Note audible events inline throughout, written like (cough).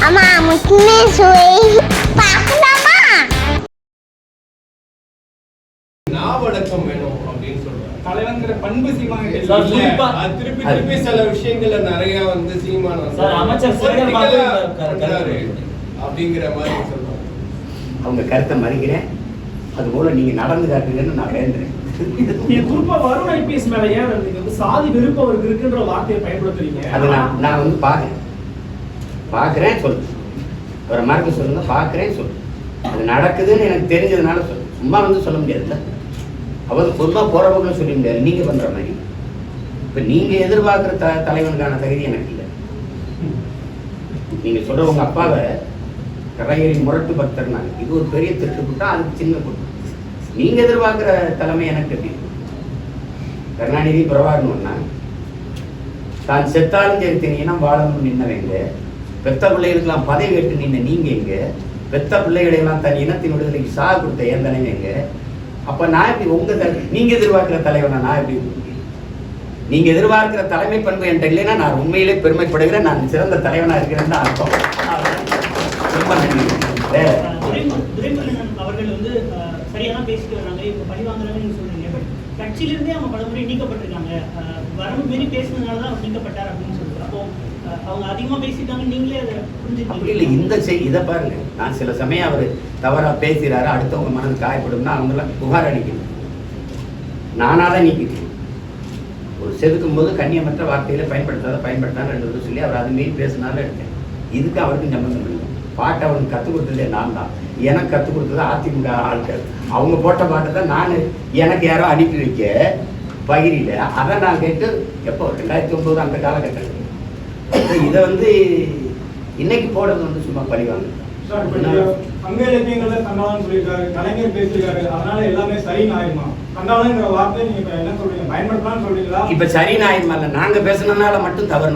அம்மா முக்கியமே சுவை பார்க்கலாமா நாவடக்கம் வேணும் அப்படின்னு சொல்றாங்க. தலைவங்கிற பண்பு சீமான் சார், இல்ல, குறிப்பா- அது திருப்பி திருப்பி சில விஷயங்கள்ல நிறைய வந்து சீமான் சார், அமைச்சர். அப்படிங்கிற மாதிரி சொல்றாங்க. அவங்க கருத்தை மறிக்கிறேன். அதுபோல நீங்க நடந்து காட்டுங்கன்னு நான் வேண்டுறேன். குறிப்பா வருண் ஐபிஎஸ் மேல ஏன் வந்து சாதி விருப்பம் அவருக்கு இருக்குன்ற வார்த்தையை பயன்படுத்துறீங்க? அது நான் நான் வந்து பார்க்குறேன் பார்க்குறேன் சொல்லு. அவரை மறக்க சொல்லுங்க பார்க்குறேன் சொல்லு. அது நடக்குதுன்னு எனக்கு தெரிஞ்சதுனால சொல்லு. சும்மா வந்து சொல்ல முடியாதுல்ல? அவர் பொதுவாக போகிறவங்களும் சொல்ல முடியாது. நீங்கள் பண்ணுற மாதிரி. இப்போ நீங்கள் எதிர்பார்க்குற த தலைவனுக்கான தகுதி எனக்கு இல்லை. நீங்கள் சொல்கிற உங்கள் அப்பாவை கரையறி முரட்டு பக்தர்னாங்க இது ஒரு பெரிய திட்டு குட்டம் அதுக்கு சின்ன குட்டம் நீங்கள் எதிர்பார்க்குற தலைமை எனக்கு எப்படி இருக்கும்? கருணாநிதி பிரபாகரன் தான் செத்தாலும் சரி தெரியும் வாழணும்னு நின்னவங்க பெத்த பிள்ளைகளுக்கெல்லாம் பதவி கேட்டு நின்று நீங்க எங்க? பெத்த பிள்ளைகளையெல்லாம் தன் இனத்தின் விடுதலைக்கு சா கொடுத்த என் தலைவன் எங்க? அப்ப நான் இப்படி உங்க தலை நீங்க எதிர்பார்க்கிற தலைவனை நான் எப்படி நீங்க எதிர்பார்க்கிற தலைமை பண்பு என்கிட்ட இல்லைன்னா நான் உண்மையிலே பெருமைப்படுகிறேன். நான் சிறந்த தலைவனா இருக்கிறேன்னு அர்த்தம். ரொம்ப நன்றி. அவர்கள் வந்து சரியாக சரியான பேசிட்டு வர்றாங்க இப்போ பழி வாங்குறாங்கன்னு சொல்றீங்க. பட் கட்சியிலிருந்தே அவங்க பலமுறை நீக்கப்பட்டிருக்காங்க. வரம்பு மீறி பேசினதுனால தான் அவர் நீக்கப்பட்டார் அப்படின்னு சொல்லுது அப்போ அஹ், அவங்க அதிகமா பேசிட்டாங்க நீங்களே அதை அப்படி இல்லை இந்த செய் இதை பாருங்க. நான் சில சமயம் அவர் தவறா பேசுகிறாரு அடுத்தவங்க மனது காயப்படும்னா அவங்களாம் புகார் அளிக்கணும் நானாக தான் நீக்கிட்டேன் ஒரு செதுக்கும் போது கண்ணியமற்ற வார்த்தைகளை பயன்படுத்தாத பயன்படுத்தாத சொல்லி அவர் அது மீறி பேசினாலும் எடுத்தேன். இதுக்கு அவருக்கும் சம்பந்தம் இல்லை. பாட்டை அவனுக்கு கற்றுக் கொடுத்ததே நான் தான். எனக்கு கற்றுக் கொடுத்தது அதிமுக ஆட்கள். அவங்க போட்ட பாட்டை தான் நான் எனக்கு யாரோ அனுப்பி வைக்க பகிரில. அதை நான் கேட்டு எப்போ? ரெண்டாயிரத்தி ஒன்பது அந்த காலகட்டத்தில். இதை வந்து இன்னைக்கு போடுறது வந்து சும்மா பழிவாங்க சார் இலக்கியங்கள்ல கண்டாளன் சொல்லியிருக்காரு கலைஞர் பேசியிருக்காரு அதனால எல்லாமே சரின்னு ஆயிருமா கண்டாளங்கிற வார்த்தை நீங்க என்ன சொல்றீங்க? பயன்படுத்தலாம்னு சொல்றீங்களா? இப்ப சரி நாயிருமா இல்ல நாங்க பேசுனதுனால மட்டும் தவறு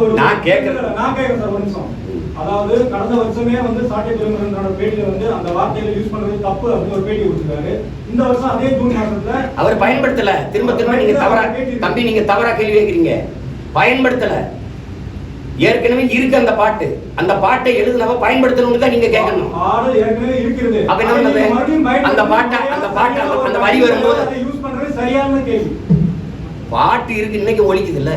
ஒரு நான் கேட்கிறேன். நான் கேட்கறேன் சார் ஒரு நிமிஷம். அதாவது கடந்த வருஷமே வந்து சாட்டை துறைமுகனோட பேட்டியில வந்து அந்த வார்த்தையில யூஸ் பண்றது தப்பு அப்படின்னு ஒரு பேட்டி கொடுத்திருக்காரு. இந்த வருஷம் அதே ஜூன் மாசத்துல அவர் பயன்படுத்தல. திரும்ப திரும்ப நீங்க தவறா தம்பி நீங்க தவறா கேள்வி கேட்கிறீங்க பயன்படுத்தல. ஏற்கனவே இருக்கு அந்த பாட்டு. அந்த பாட்டை எழுதுனவ பயன்படுத்தணும்னு தான் நீங்க கேட்கணும் அப்ப என்ன பண்ணது? அந்த பாட்டை- அந்த பாட்டை- அந்த- வரி வரும்போது- அதை யூஸ் பண்றது சரியான கேள்வி. பாட்டு இருக்கு இன்னைக்கு ஒழிக்குது இல்ல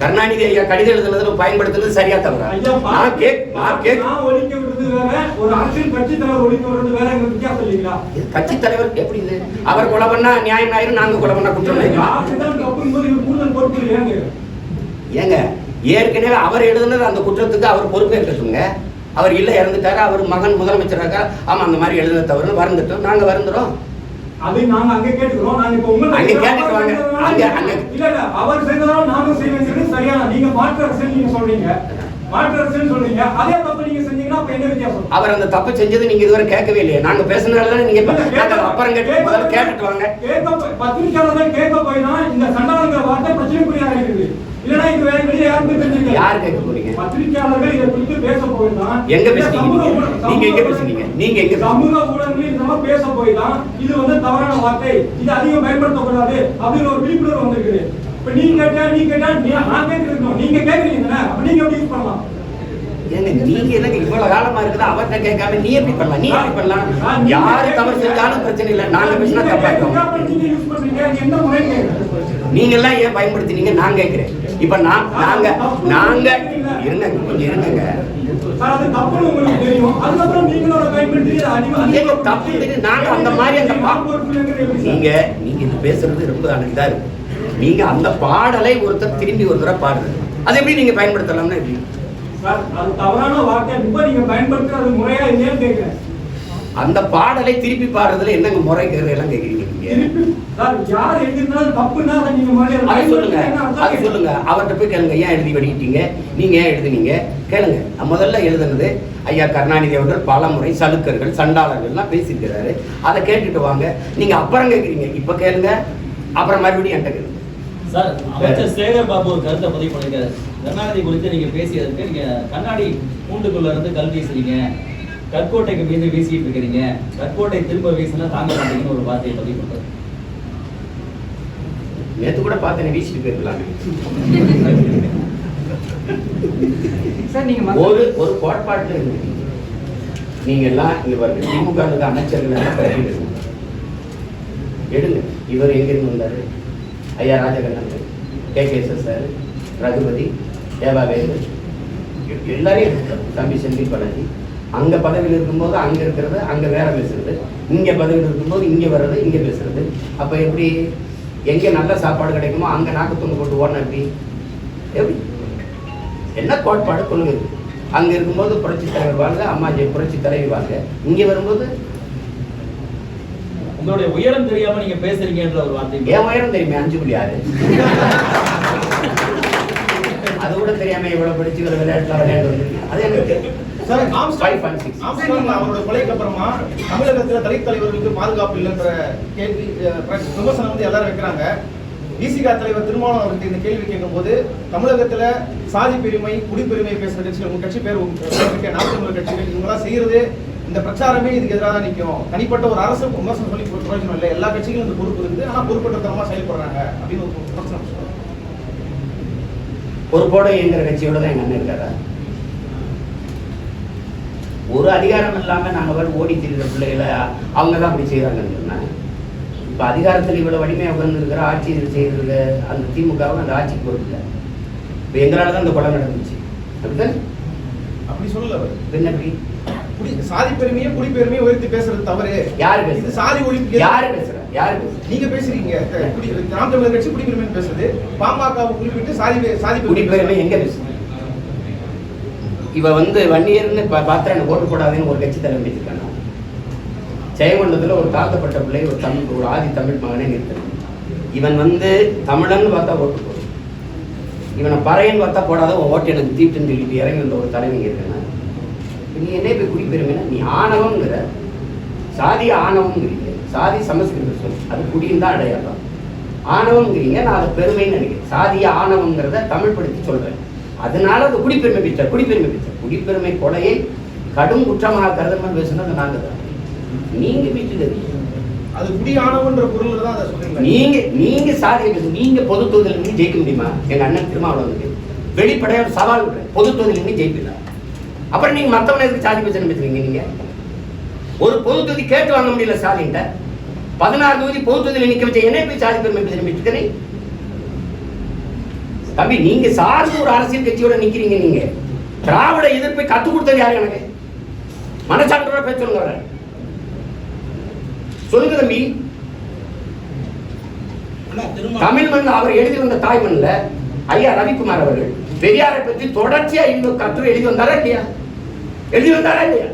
கருணாநிதி ஐயா கடிதம் எழுதுனதுல பயன்படுத்துறது சரியா தவறா? ஐயா, நான் கேக் நான் கேக். நான் ஒழிக்க விடுறது வேற ஒரு அரசியல் கட்சி தலைவர் ஒழிக்க விடுறது வேற வித்தியாசம் இல்லைங்களா? இது கட்சி தலைவர் எப்படி இது? அவர் கொலை பண்ணா நியாயம் ஆயிரும் நாங்க கொலை பண்ணா குற்றம் ஏங்க ஏற்கனவே அவர் எழுதுனது அந்த குற்றத்துக்கு அவர் பொறுப்பேற்கட்டுங்க அவர் இல்ல இறந்துட்டாரு? அவர் மகன் முதலமைச்சராக ஆமா அந்த மாதிரி எழுதுன தவறுன்னு வருந்துட்டோம். நாங்க வருந்துறோம். அது நாங்க அங்க கேட்டுக்கிறோம். நாங்க இப்ப உங்க அங்க அங்க- இல்ல இல்ல அவர் செய்ததால நானும் செய்வேங்கிறது சரியான நீங்க மாற்று அரசியல் நீங்க சொல்றீங்க. மாற்று அரசியல் சொல்றீங்க. அதே அவர் அந்த தப்பு செஞ்சது நீங்க இதுவரை கேட்கவே இல்லையே. நாங்க பேசுனதால நீங்க நாங்க அப்புறம் கேட்டு முதல்ல கேட்டுட்டு வாங்க. பத்திரிக்கையாளர்கள் கேட்க போய் தான் இந்த சண்டாளங்கிற வார்த்தை பிரச்சனைக்குரியா இருக்குது இல்லனா இது வேற வெளியே யாருக்கும் தெரிஞ்சிருக்காது யார் கேட்க போறீங்க? பத்திரிக்கையாளர்கள் இதை குறித்து பேச போய் தான் எங்க சமூக நீங்க? நீங்க எங்க சமூக பேசுனீங்க? நீங்க எங்க? சமூக ஊடகங்களில் மாதிரி பேச போய் தான் இது வந்து தவறான வார்த்தை. இது அதிகம் பயன்படுத்தக்கூடாது அப்படின்னு ஒரு விழிப்புணர்வு வந்திருக்குது. இப்ப நீங்க கேட்டா நீ கேட்டா நீ- நான் கேட்கறேன் நீங்க அப்ப நீங்க எப்படி யூஸ் பண்ணலாம்? ஏங்க நீங்க எனக்கு இவ்வளவு காலமா இருக்குது? அவர்கிட்ட கேட்காம நீ எப்படி பண்ணலாம்? நீ எப்படி பண்ணலாம்? யாரு தவறு செஞ்சாலும் பிரச்சனை இல்லை. நாங்க பேசினா தப்பா இருக்கும். நீங்க எல்லாம் ஏன் பயன்படுத்தினீங்க? நான் கேட்கிறேன். இப்ப நான் நாங்க நாங்க இருங்க கொஞ்சம் இருங்க தப்பு நாங்க அந்த மாதிரி அந்த பா- நீங்க நீங்க இது பேசுறது ரொம்ப இதா இருக்கு. நீங்க அந்த பாடலை ஒருத்தர் திரும்பி ஒரு தடவை பாடுறது. அது எப்படி நீங்க பயன்படுத்தலாம்னா எப்படி? அது தவறான வார்த்தை. இப்ப நீங்க பயன்படுத்துறது முறையா இல்லையான்னு கேட்கிறேன் அந்த பாடலை திருப்பி பாடுறதுல என்னங்க முறைக்கிறது எல்லாம் கேக்குறீங்க யார் எழுதியிருந்தாலும் தப்புன்னா நீங்க அதை சொல்லுங்க அதை சொல்லுங்க. அவர்கிட்ட போய் கேளுங்க ஏன் எழுதி வெளியிட்டீங்க நீங்க ஏன் எழுதுனீங்க? கேளுங்க. முதல்ல எழுதுனது ஐயா கருணாநிதி அவர்கள் பல முறை சலுக்கர்கள் சண்டாளர்கள்லாம் பேசியிருக்கிறாரு. அதை கேட்டுட்டு வாங்க. நீங்க அப்புறம் கேட்குறீங்க இப்ப கேளுங்க. அப்புறம் மறுபடியும் என்கிட்ட கேளுங்க. சார் அமைச்சர் சேகர் பாபு ஒரு கருத்தை பதிவு பண்ணிருக்காரு கருணாநிதி குறித்து நீங்க பேசியதற்கு நீங்க கண்ணாடி கூண்டுக்குள்ள இருந்து கல் வீசுறீங்க. கற்கோட்டைக்கு மீது வீசிட்டு இருக்கிறீங்க. கற்கோட்டை திரும்ப வீசினா தாங்க மாட்டீங்கன்னு ஒரு வார்த்தையை பதிவு பண்றாரு நேத்து கூட பார்த்தேன் வீசிட்டு போயிருக்கலாமே. சார் நீங்க மத்த- ஒரு ஒரு கோட்பாட்டில் இருக்கு நீங்க எல்லாம் இங்க பாருங்க திமுக அமைச்சர்கள் எல்லாம் எடுங்க. இவர் எங்கிருந்து வந்தாரு? ஐயா Rajakannan K K S sir Raghupathi Devavelu எ- எல்லாரையும். தம்பி செந்தில் பாலாஜி அங்க பதவியில் இருக்கும்போது அங்க இருக்கிறது அங்க வேற பேசுறது. இங்க பதவியில் இருக்கும்போது இங்க வர்றது இங்க பேசுறது. அப்ப எப்படி எங்க நல்ல சாப்பாடு கிடைக்குமோ அங்க நாக்கு துண்டு போட்டு ஓடணும் எப்படி? எப்படி? என்ன கோட்பாடு? கொள்கை அங்க இருக்கும்போது புரட்சி தலைவர் வாழ்க அம்மாஜி புரட்சி தலைவி வாழ்க. இங்க வரும்போது உங்களுடைய உயரம் தெரியாம நீங்க பேசுறீங்கன்ற ஒரு வார்த்தை. என் உயரம் தெரியுமே அஞ்சு புள்ளி ஆறு. (laughs) கூட தெரியாம இவ்வளவு படிச்சு இவ்வளவு விளையாட்டுல வந்திருக்கேன் அது எனக்கு சார் ஆம்ஸ்டாங் அவரோட கொலைக்கு அப்புறமா தமிழகத்துல தலித் தலைவர்களுக்கு பாதுகாப்பு இல்லைன்ற கேள்வி விமர்சனம் வந்து எல்லாரும் வைக்கிறாங்க. விசிகா தலைவர் திருமாவளவன் அவருக்கு இந்த கேள்வி கேட்கும்போது தமிழகத்துல சாதி பெருமை குடிப்பெருமை பேசுற கட்சிகள் உங்க கட்சி பேர் நாற்பத்தி மூணு கட்சிகள் இவங்கெல்லாம் செய்யறது இந்த பிரச்சாரமே இதுக்கு எதிராக தான் நிற்கும் தனிப்பட்ட ஒரு அரசு விமர்சனம் சொல்லி ஒரு பிரயோஜனம் இல்லை எல்லா கட்சிகளும் இந்த பொறுப்பு இருக்குது ஆனா பொறுப்பற்றத்தனமா செயல்படுறாங்க அப்படின்னு ஒரு விமர்சனம் சொல்றாங்க. பொறுப்போட இயங்குற கட்சியோட தான் எங்க அண்ணன் இருக்காரா? ஒரு அதிகாரம் இல்லாம நாங்க வந்து ஓடி திரிகிற பிள்ளைகளை அவங்க தான் அப்படி செய்யறாங்கன்னு சொன்னேன் இப்ப அதிகாரத்தில் இவ்வளவு வலிமையா உட்கார்ந்து இருக்கிற ஆட்சி செய்யறது அந்த திமுகவும் அந்த ஆட்சிக்கு பொறுப்பு இல்லை இப்ப எங்களால தான் இந்த கொலை நடந்துச்சு. அப்படிதான் அப்படி சொல்லல அவர். என்ன எப்படி குடி சாதி பெருமையை உயர்த்தி பேசுறது தவறு. யாரு இது பேசுறா சாதி ஒழிப்பு யாரு பேசுறா யாரு? பேசுறா நீங்க பேசுறீங்க. நாம் தமிழர் கட்சி குடிப்பெருமை பேசுது பாமகவை குறிப்பிட்டு சாதி சாதி பெருமை குடிப்பெருமை. எங்க பேசுறா இவ வந்து வன்னியர்னு பார்த்தா எனக்கு ஓட்டு போடாதுன்னு ஒரு கட்சி தலைமை வச்சிருக்காங்க ஜெயங்கொண்டத்துல ஒரு தாழ்த்தப்பட்ட பிள்ளை ஒரு தமிழ் ஒரு ஆதி தமிழ் மகனே நிறுத்தணும். இவன் வந்து தமிழன்னு பார்த்தா ஓட்டு போடும் இவனை பறையன்னு பார்த்தா போடாத உன் ஓட்டு எனக்கு தீட்டுன்னு சொல்லிட்டு இறங்கி வந்த ஒரு தலைவங்க இருக்கேன் நீ என்ன போய் குடிப்பெருமைனா நீ ஆணவங்கிற சாதி ஆணவங்கிறீங்க சாதி சமஸ்கிருத சொல் அது குடியும் தான் அடையாளம். ஆணவங்கிறீங்க நான் அதை பெருமைன்னு நினைக்கிறேன். சாதிய ஆணவங்கிறத தமிழ் படுத்தி சொல்றேன். அதனால அது குடிப்பெருமை பிச்சை குடிப்பெருமை பிச்சை குடிப்பெருமை கொலையை கடும் குற்றமாக கருதமல் பேசுனது நாங்க தான். நீங்க வீட்டுல அது குடி ஆணவன்ற பொருள்ல தான் அதை சொல்றீங்க. நீங்க நீங்க சாதியை பேசு நீங்க பொது தொகுதியில் இருந்து ஜெயிக்க முடியுமா? எங்க அண்ணன் திருமாவளவனுக்கு. வெளிப்படையா ஒரு சவால் விடுறேன். பொது தொகுதியில் இருந்து ஜெயிப்பில்ல அப்புறம் நீங்க மத்தவங்க எதுக்கு சாதி பிரச்சனை பேசுறீங்க நீங்க? ஒரு பொது தொகுதி கேட்டு வாங்க முடியல சாதின்ட்ட. பதினாறு தொகுதி பொது தொகுதியில் நிக்க வச்ச என்ன போய் சாதி பெருமை பேசுறேன் இருக்கிறேன் தம்பி நீங்க சார்ந்து ஒரு அரசியல் கட்சியோட நிக்கிறீங்க நீங்க. திராவிட எதிர்ப்பை கத்து கொடுத்தது யாரு எனக்கு? மனசான்றோட பேச சொல்லுங்க. சொல்லுங்க தம்பி. தமிழ் மண் அவர் எழுதி வந்த தாய் மண்ணில் ஐயா ரவிக்குமார் அவர்கள் பெரியாரை பற்றி தொடர்ச்சியா இன்னும் கட்டுரை எழுதி வந்தாரா இல்லையா? எழுதி வந்தாரா இல்லையா?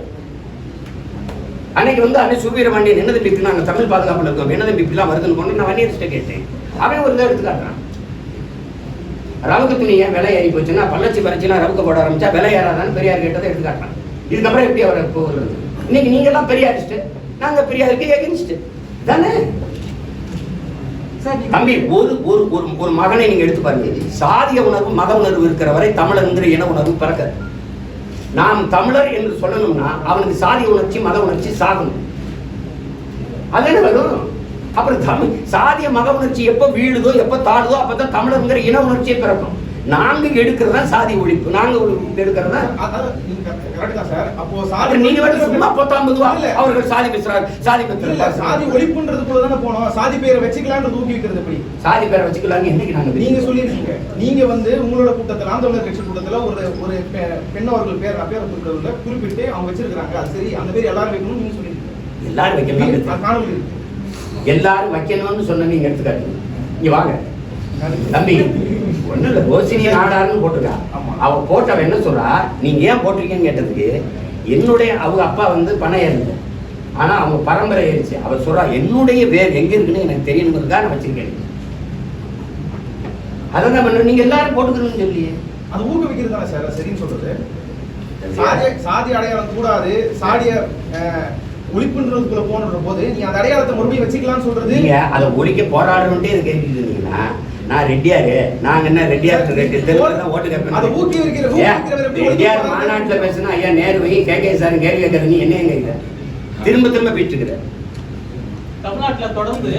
அன்னைக்கு வந்து அன்னை சுவீரபாண்டியன் என்ன தம்பி இப்படி நாங்க தமிழ் பாதுகாப்புல இருக்கோம் என்ன தம்பி இப்படிலாம் வருதுன்னு கொண்டு நான் வன்னியர்கிட்ட கேட்டேன். அவன் ஒரு இதை எடுத்து காட்டுறான் ரவுக்கு துணி ஏன் விலை ஏறி போச்சுன்னா பள்ளச்சி பறிச்சுனா ரவுக்க போட ஆரம்பிச்சா விலை ஏறாதான்னு பெரியார் கேட்டதை எடுத்து காட்டுறான் இதுக்கப்புறம் எப்படி அவரை போகிறது இன்னைக்கு நீங்க எல்லாம் பெரியாரிஸ்ட் நாங்க பெரியாருக்கு எகனிஸ்ட் தானே? தம்பி ஒரு ஒரு ஒரு மகனை நீங்க எடுத்து பாருங்க. சாதிய உணர்வு மத உணர்வு இருக்கிற வரை தமிழர்ங்கிற இன உணர்வு பிறக்க நாம் தமிழர் என்று சொல்லணும்னா அவனுக்கு சாதி உணர்ச்சி மத உணர்ச்சி சாகணும். அது என்ன வரும் அப்புறம் தமிழ் சாதிய மத உணர்ச்சி எப்போ வீழுதோ எப்போ தாழுதோ அப்போ தான் தமிழருங்கிற இன உணர்ச்சியை பிறக்கும். நாங்க எடுக்கிறதா சாதி ஒழிப்பு. நாங்க எடுக்கிறதா? நீங்க வந்து சும்மா பத்தாம். அவர்கள் சாதி பேசுறார் சாதி பேசுறார் சாதி ஒழிப்புன்றதுக்குள்ள தானே போனோம். சாதி பேரை வச்சுக்கலாம்னு ஊக்கி வைக்கிறது எப்படி? சாதி பேரை வச்சுக்கலாங்க என்னைக்கு நாங்க நீங்க? சொல்லியிருக்கீங்க. நீங்க வந்து உங்களோட கூட்டத்தில் நாம் தமிழர் கட்சி கூட்டத்தில் ஒரு ஒரு பெண் அவர்கள் பேர் பேரை குறிப்பிட்டு குறிப்பிட்டு அவங்க வச்சிருக்காங்க அது சரி. அந்த பேர் எல்லாரும் வைக்கணும்னு நீங்க சொல்லியிருக்கீங்க. எல்லாரும் இருக்கு. எல்லாரும் வைக்கணும்னு சொன்ன நீங்க எடுத்துக்காட்டுங்க இங்க வாங்க. தம்பி. ஒண்ணும் இல்ல ரோசினி நாடாருன்னு போட்டிருக்கா. அவ போட்டவ என்ன சொல்றா? நீங்க ஏன் போட்டிருக்கீங்கன்னு கேட்டதுக்கு என்னுடைய அவங்க அப்பா வந்து பணம் ஏறிங்க ஆனா அவங்க பரம்பரை ஏறிச்சு. அவ சொல்றா என்னுடைய வேர் எங்க இருக்குன்னு எனக்கு தெரியணுங்கிறதுக்காக நான் வச்சிருக்கேன். அதான் பண்ண நீங்க எல்லாரும் போட்டுக்கணும்னு சொல்லியே. அது ஊக்குவிக்கிறது தானே சார் சரின்னு சொல்றது. சாதி சாதி அடையாளம் கூடாது சாதிய ஒழிப்புன்றதுக்குள்ள போன்ற போது நீ அந்த அடையாளத்தை மறுபடியும் வச்சுக்கலாம்னு சொல்றது. நீங்க அதை ஒழிக்க போராடணும்ட்டே இது கேட்டுட்டு இருந்தீங்கன்னா நான் ரெட்டியாரு. நாங்க என்ன ரெட்டியார் ரெட்டி தெருவில் தான் ஓட்டு கேட்பேன். ரெட்டியார் மாநாட்டுல? பேசுனா ஐயா நேருவையும் கேட்க சார் கேள்வி கேட்கறது நீ என்ன கேட்கிற திரும்ப திரும்ப பேசிட்டு இருக்கிற தமிழ்நாட்டுல தொடர்ந்து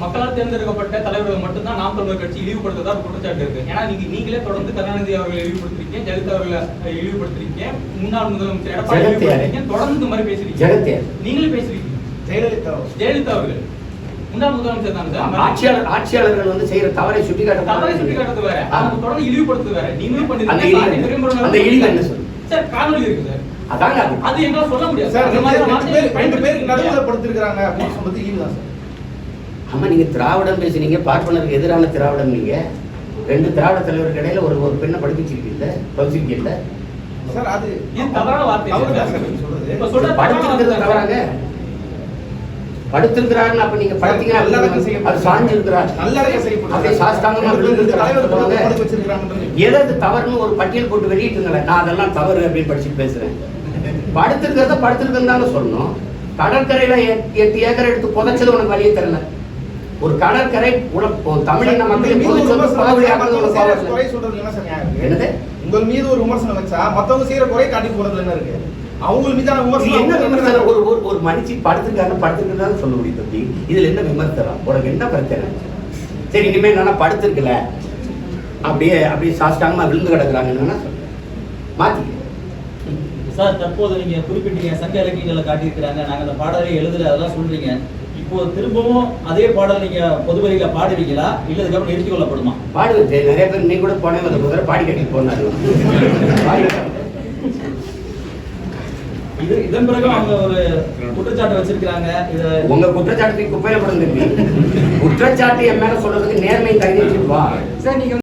மக்களால் தேர்ந்தெடுக்கப்பட்ட தலைவர்கள் மட்டும்தான் நாம் தமிழர் கட்சி இழிவுபடுத்ததா குற்றச்சாட்டு இருக்கு. ஏன்னா நீங்க நீங்களே தொடர்ந்து கருணாநிதி அவர்களை இழிவுபடுத்திருக்கீங்க ஜெயலலிதா அவர்களை இழிவுபடுத்திருக்கீங்க முன்னாள் முதலமைச்சர் எடப்பாடி தொடர்ந்து இந்த மாதிரி பேசுறீங்க. நீங்களே பேசுறீங்க. ஜெயலலிதா ஜெயலலிதா அவர்கள். முன்னாள் முதலமைச்சர் தானே சார். ஆட்சியாளர் ஆட்சியாளர்கள் வந்து செய்யற தவறை சுட்டி தவறை சுட்டி காட்டுறது வேற. அவங்க தொடர்ந்து இழிவுபடுத்துறது வேற. நீங்களும் அந்த பண்ணிருக்கீங்க. இழிவு சாதி என்ன? பெரும்பெரும் அந்த இழிவு என்ன சொல்லு? சார் காணொலி இருக்கு சார். அதாங்க அது. அது எங்களால சொல்ல முடியாது. சார் அந்த ரெண்டு மாதிரி ரெண்டு பேர் வார்த்தையை ரெண்டு பேருக்கு நடுவுல பயன்படுத்திருக்கீங்க. படுத்திருக்கிறாங்க அப்படின்னு சொல்றது ஈவு தான் சார். ஆமா நீங்க திராவிடம் பேசுனீங்க பார்ப்பனருக்கு எதிரான திராவிடம் நீங்க. ரெண்டு திராவிட தலைவருக்கு இடையில ஒரு ஒரு பெண்ணை படிப்பிச்சிருக்கீங்க படிச்சிருக்கீங்க சார் அது தவறான வார்த்தை சொல்றது. இப்ப சொல்ற படுத்திருக்கிறது தவறாங்க. படுத்திருக்கிறாருன்னு அப்ப நீங்க படுத்தீங்கன்னா அது சாஞ்சிருக்கிறார். அப்படியே சாஸ்தாங்கமா ரெண்டு விழுந்திருக்கிறார் தலைவர் சொல்லுவாங்க. படுக்க வச்சிருக்கிறாங்கன்றது. எது அது தவறுன்னு ஒரு பட்டியல் போட்டு வெளியிட்டுங்களேன் நான் அதெல்லாம் தவறு அப்படின்னு படிச்சுட்டு பேசுறேன். படுத்திருக்கிறத படுத்திருக்கிறதுன்னு தானே சொல்லணும். கடற்கரையில எட்டு ஏக்கர் எடுத்து புதைச்சது உனக்கு வழியே தெரியல. ஒரு கடற்கரை தமிழின மக்களின் மீது பொது? என்னது? உங்கள் மீது ஒரு விமர்சனம் வச்சா மத்தவங்க செய்யற குறை காட்டி போறதுல என்ன இருக்கு? அவங்க மீதான விமர்சனம் என்ன விமர்சனம்? ஒரு ஒரு ஒரு மனுஷி படுத்திருக்காங்க படுத்திருக்கான்னு சொல்ல முடியும் தம்பி. இதுல என்ன விமர்சனம்? உனக்கு என்ன பிரச்சனை? சரி இனிமே என்னன்னா படுத்திருக்கல. அப்படியே அப்படியே சாஸ்டாங்கமா விழுந்து கிடக்குறாங்கன்னா மாத்தி. சார் தற்போது நீங்க குறிப்பிட்டீங்க சங்க இலக்கியங்களை காட்டியிருக்கிறாங்க. நாங்க அந்த பாடலை எழுதல அதெல்லாம் சொல்றீங்க. இப்போ திரும்பவும் அதே பாடல் நீங்க பொதுவெளியில பாடுவீங்களா? இல்ல இதுக்கப்புறம் நிறுத்திக் கொள்ளப்படுமா? பாடுவது நிறைய பேர் நீ கூட போனே வந்து முதல்ல பாடி கட்டிட்டு போனாரு. பாடி இது இதன் பிறகு அவங்க ஒரு குற்றச்சாட்டு வச்சிருக்காங்க இத உங்க குற்றச்சாட்டு குப்பையில படம் குற்றச்சாட்டு என் மேல சொல்றதுக்கு நேர்மை கைது வா. சார் நீங்க